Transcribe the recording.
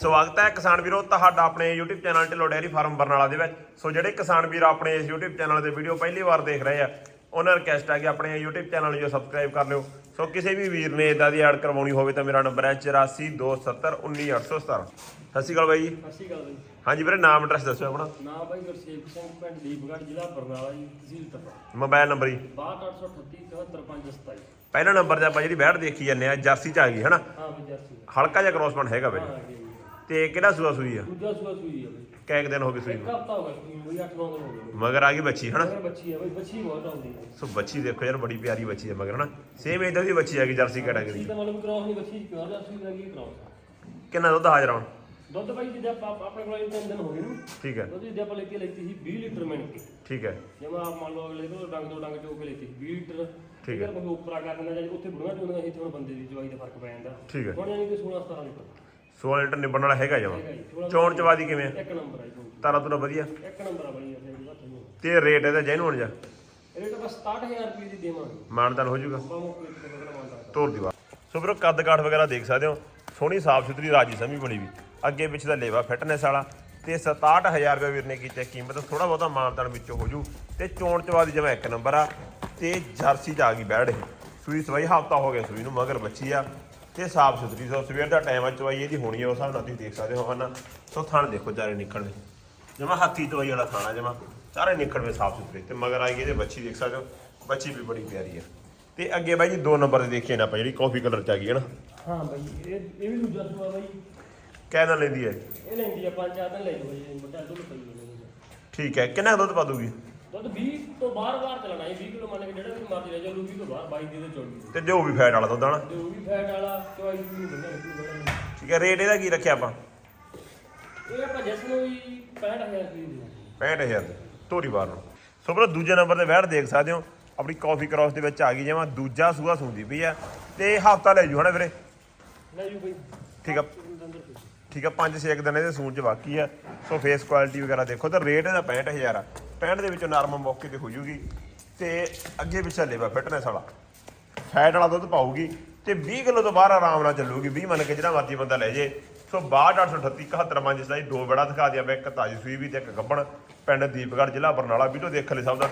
ਸਵਾਗਤ ਹੈ ਕਿਸਾਨ ਵੀਰੋ ਤੁਹਾਡਾ ਆਪਣੇ YouTube channel Dhillon dairy farm Barnala ਦੇ ਵਿੱਚ। ਸੋ ਜਿਹੜੇ ਕਿਸਾਨ ਵੀਰ ਆਪਣੇ ਇਸ YouTube ਚੈਨਲ ਤੇ ਵੀਡੀਓ ਪਹਿਲੀ ਵਾਰ ਦੇਖ ਰਹੇ ਆ ਉਹਨਾਂ ਨੂੰ ਰਿਕਵੈਸਟ ਹੈ ਕਿ ਆਪਣੇ YouTube ਚੈਨਲ ਨੂੰ ਜੋ ਸਬਸਕ੍ਰਾਈਬ ਕਰ ਲਿਓ। ਸੋ ਕਿਸੇ ਵੀ ਵੀਰ ਨੇ ਇਦਾਂ ਦੀ ਐਡ ਕਰਵਾਉਣੀ ਹੋਵੇ ਤਾਂ ਮੇਰਾ ਨੰਬਰ ਹੈ 8427191817 ਸਤਿ ਸ਼੍ਰੀ ਅਕਾਲ ਬਾਈ ਜੀ। ਸਤਿ ਸ਼੍ਰੀ ਅਕਾਲ ਜੀ। ਹਾਂਜੀ ਵੀਰੇ ਨਾਮ ਐਡਰੈਸ ਦੱਸਿਓ ਆਪਣਾ। ਨਾਮ ਬਾਈ ਗੁਰਸੇਵਕ ਸਿੰਘ ਪਿੰਡ ਦੀਪਗੜ੍ਹ ਜ਼ਿਲ੍ਹਾ ਬਰਨਾਲਾ ਜੀ ਤਹਿਸੀਲ ਤਪਾ ਮੋਬਾਈਲ ਨੰਬਰ ਜੀ 6238 74527 ਪਹਿਲਾ ਨੰਬਰ ਤੇ ਆਪਾਂ ਜਿਹੜੀ ਬੈੜ ਦੇਖੀ ਜਾਂਦੇ ਆ ਜਰਸੀ ਚ ਆ ਗਈ ਹਨਾ? ਹਾਂ ਜਰਸੀ ਹਲਕਾ ਜਿਹਾ ਕ੍ਰੋਸਮੈਂਟ ਹੈਗਾ ਬਾਈ ਆ। ਤੇ ਕਿਹੜਾ ਸੂਆ ਸੂਈ ਆ? ਦੂਜਾ ਸੂਆ ਸੂਈ ਹੈ ਬਈ। ਦਿਨ ਹੋ ਗਏ ਸੂਈ ਇੱਕ ਨੂੰ ਹਫਤਾ ਹੋ ਗਿਆ ਸੂਈ ਨੂੰ ਬਈ 8 9 ਦਿਨ ਹੋ ਗਏ ਮਗਰ ਆ ਗਈ ਬੱਚੀ ਹਨਾ? ਮਗਰ ਬੱਚੀ ਹੈ ਬਈ ਬੱਚੀ ਬਹੁਤ ਆਉਂਦੀ ਹੈ ਸੋ ਬੱਚੀ ਦੇਖੋ ਯਾਰ ਬੜੀ ਪਿਆਰੀ ਬੱਚੀ ਹੈ ਮਗਰ ਹਨਾ? ਸੇਮ ਇਦਾਂ ਦੀ ਬੱਚੀ ਹੈਗੀ ਜਰਸੀ ਕੈਟਾਗਰੀ ਬੱਚੀ ਤਾਂ ਮਤਲਬ ਕ੍ਰਾਸ ਨਹੀਂ ਬੱਚੀ ਕਿਉਂ ਦਾ ਸੂਈ ਲੱਗੀ ਕ੍ਰਾਸ ਕਿੰਨਾ ਦੁੱਧ ਹਾਜ਼ਰ ਆਉਣ ਦੁੱਧ ਬਾਈ ਜਿੱਦਾਂ ਆਪਾਂ ਆਪਣੇ ਕੋਲ ਇਹ ਤਿੰਨ ਦਿਨ ਹੋ ਗਏ ਨੂੰ। ਠੀਕ ਹੈ। ਦੁੱਧ ਜਿੱਦਾਂ ਆਪਾਂ ਲੈਤੀ ਲੈਤੀ ਸੀ 20 ਲੀਟਰ ਕੇ। ਠੀਕ ਹੈ। ਜਿਵੇਂ ਆਪ ਮੰਨ ਲਓ ਅਗਲੇ ਤੋਂ ਡੰਗ ਤੋਂ ਡੰਗ ਚੋਕ ਕੇ ਲੈਤੀ ਸੀ 20 ਲੀਟਰ। ਠੀਕ ਹੈ। ਕੋਈ ਉਪਰਾ ਕਰ ਦਿੰਦਾ ਜਾਂ ਉੱਥੇ ਬੁੜੀਆਂ ਚੋਂਦੀਆਂ ਸੀ ਤੇ ਹੁਣ ਬੰਦੇ ਦੀ ਜਵਾਈ ਦਾ ਫ਼ਰਕ ਪੈ ਜਾਂਦਾ। ਠੀਕ ਹੈ। ਹੁਣ ਯਾਨੀ ਕਿ 16 17 ਲੀਟਰ। 16 ਲੀਟਰ ਨਿਬੜਨ ਵਾਲਾ ਹੈਗਾ ਜਮਾ। ਚੌਣ ਚਵਾਦੀ ਕਿਵੇਂ? ਆ? ਇੱਕ ਨੰਬਰ ਜੀ ਤਾਰਾ ਤੁਰਾ ਵਧੀਆ? ਇੱਕ ਨੰਬਰ ਆ ਬਣੀ ਹੱਥ ਨੂੰ। ਤੇ ਰੇਟ ਇਹਦਾ ਜੈਨੂਨ ਜਾ ਰੇਟ ਬਸ 67000 ਰੁਪਏ ਦੀ ਦੇਵਾਂਗੇ। ਮਾਨਦਾਨ ਹੋ ਜਾਊਗਾ। ਮੰਨਦਾ ਤੋਰ ਦੀ ਬਾਤ ਸੋ ਵੀਰੋ ਕੱਦ ਕਾਠ ਵਗੈਰਾ ਦੇਖ ਸਕਦੇ ਹੋ। ਸੋਹਣੀ ਸਾਫ਼ ਸੁਥਰੀ ਰਾਜੀ ਸਮੀ ਬਣੀ ਵੀ। ਅੱਗੇ ਪਿੱਛੇ ਦਾ ਲੇਵਾ ਫਿਟਨੈਸ ਵਾਲਾ। ਤੇ 67000 ਰੁਪਏ ਵੀਰ ਨੇ ਕੀਤੀ ਕੀਮਤ। ਥੋੜਾ ਬਹੁਤਾ ਮਾਨਦਾਨ ਵਿੱਚੋਂ ਹੋ ਜੂ। ਤੇ ਚੋਣ ਚਵਾਦੀ ਜਿਵੇਂ ਇੱਕ ਨੰਬਰ ਆ। ਤੇ ਜਰਸੀ ਚ ਆ ਗਈ ਬੈੜ ਇਹ। ਸੂਈ ਸਵਾਈ ਹਫਤਾ ਹੋ ਗਿਆ ਸੂਈ ਨੂੰ ਮਗਰ ਬੱਚੀ ਆ। ਤੇ ਸਾਫ਼ ਸੁਥਰੀ ਸੋ ਸਵੇਰ ਦਾ ਟਾਈਮ ਆ ਚਵਾਈ ਇਹਦੀ ਹੋਣੀ ਹੈ ਉਸ ਹਿਸਾਬ ਨਾਲ ਤੁਸੀਂ ਦੇਖ ਸਕਦੇ ਹੋ ਹਨਾ? ਸੋ ਥਣ ਦੇਖੋ ਚਾਰੇ ਨਿਕਲਣੇ ਜਮਾ ਹੱਥੀ ਚਵਾਈ ਵਾਲਾ ਖਾਣਾ ਜਮਾ। ਸਾਰੇ ਨਿਕਲਵੇਂ ਸਾਫ਼ ਸੁਥਰੇ। ਤੇ ਮਗਰ ਆਈ ਇਹਦੇ ਬੱਚੀ ਦੇਖ ਸਕਦੇ ਹੋ? ਬੱਚੀ ਵੀ ਬੜੀ ਪਿਆਰੀ ਆ। ਤੇ ਅੱਗੇ ਬਾਈ ਜੀ ਦੋ ਨੰਬਰ ਤੇ ਦੇਖੀਏ ਨਾ ਆਪਾਂ ਜਿਹੜੀ ਕਾਫੀ ਕਲਰ ਚ ਆ ਗਈ ਹੈ ਨਾ ਹਾਂ ਬਾਈ ਇਹ ਇਹ ਵੀ ਦੂਜਾ ਸੂਆ ਬਾਈ। ਕਹਿ ਲੈਂਦੀ ਹੈ। ਇਹ ਲੈਂਦੀ ਆ ਪੰਜ ਚਾਰ ਦਿਨ ਲੈ ਜੀ ਮੋਟਾ ਦੁੱਧ ਪਈ ਜਾਂਦੀ ਠੀਕ ਹੈ ਕਿੰਨਾ ਕੁ ਦੁੱਧ ਪਾ ਦੂਗੀ? ਦੁੱਧ 20 ਤੋਂ ਬਾਹਰ-ਬਾਹਰ ਚੱਲਣਾ ਹੈ 20 ਕਿਲੋ ਮੰਨ ਕੇ ਜਿਹੜਾ ਵੀ ਮਰਜ਼ੀ ਲੈ ਜਾਓ 20 ਤੋਂ ਬਾਹਰ 22 ਦੀ ਤੇ 24 ਤੇ ਜੋ ਵੀ ਫੈਟ ਵਾਲਾ ਦੁੱਧ ਹਨਾ। ਤੇ ਉਹ ਵੀ ਫੈਟ ਵਾਲਾ ਚੋਈ ਵੀ ਬੰਦਾ ਨਿਕਲੂਗਾ ਠੀਕ ਹੈ ਰੇਟ ਇਹਦਾ ਕੀ ਰੱਖਿਆ ਆਪਾਂ? ਇਹ ਆਪਾਂ ਜਿਸ ਨੂੰ ਵੀ 65000 ਰੁਪਏ ਦੀ ਦਿੰਦੇ 65000 ਦੀ ਧੋਰੀ ਬਾਰ ਨੂੰ। ਸੋ ਬਰੋ ਦੂਜੇ ਨੰਬਰ ਤੇ ਬੈਠ ਦੇਖ ਸਕਦੇ ਹੋ। ਆਪਣੀ ਕਾਫੀ ਕ੍ਰਾਸ ਦੇ ਵਿੱਚ ਆ ਗਈ ਜਿਵੇਂ ਦੂਜਾ ਸੂਆ ਸੁੰਦੀ ਪਈ ਆ। ਤੇ ਹਫਤਾ ਲੈ ਜੂ ਹਨਾ ਵੀਰੇ? ਲੈ ਜੂ ਬਈ। ਠੀਕ ਆ। ਠੀਕ ਆ 5-6 ਦਿਨ ਇਹਦੇ ਸੂਣ ਚ ਬਾਕੀ ਆ। ਸੋ ਫੇਸ ਕੁਆਲਿਟੀ ਵਗੈਰਾ ਦੇਖੋ ਤਾਂ ਰੇਟ ਇਹਦਾ 65000 ਆ। 65 ਦੇ ਵਿੱਚੋਂ ਨਰਮ ਮੌਕੇ ਤੇ ਹੋ ਜੂਗੀ। ਤੇ ਅੱਗੇ ਪਿੱਛੇ ਲੇਵਾ ਫਿਟਨੈਸ ਵਾਲਾ। ਫੈਟ ਵਾਲਾ ਦੁੱਧ ਪਾਊਗੀ ਤੇ 20 ਕਿਲੋ ਤੋਂ ਬਾਹਰ ਆਰਾਮ ਨਾਲ ਚੱਲੂਗੀ। 20 ਮੰਨ ਕੇ ਜਿਹੜਾ ਮਰਜ਼ੀ ਬੰਦਾ ਲੈ ਜੇ। ਸੋ 62838 71 ਦਾ ਦੋ ਬੜਾ ਦਿਖਾ ਦਿਆ ਮੈਂ, ਇੱਕ ਤਾਜੀ ਸੂਈ ਵੀ ਤੇ ਇੱਕ ਗੱਬਣ। ਪਿੰਡ ਦੀਪਗੜ੍ਹ ਜ਼ਿਲ੍ਹਾ ਬਰਨਾਲਾ। ਵੀਡੀਓ ਦੇਖਣ ਲਈ ਸਭ ਦਾ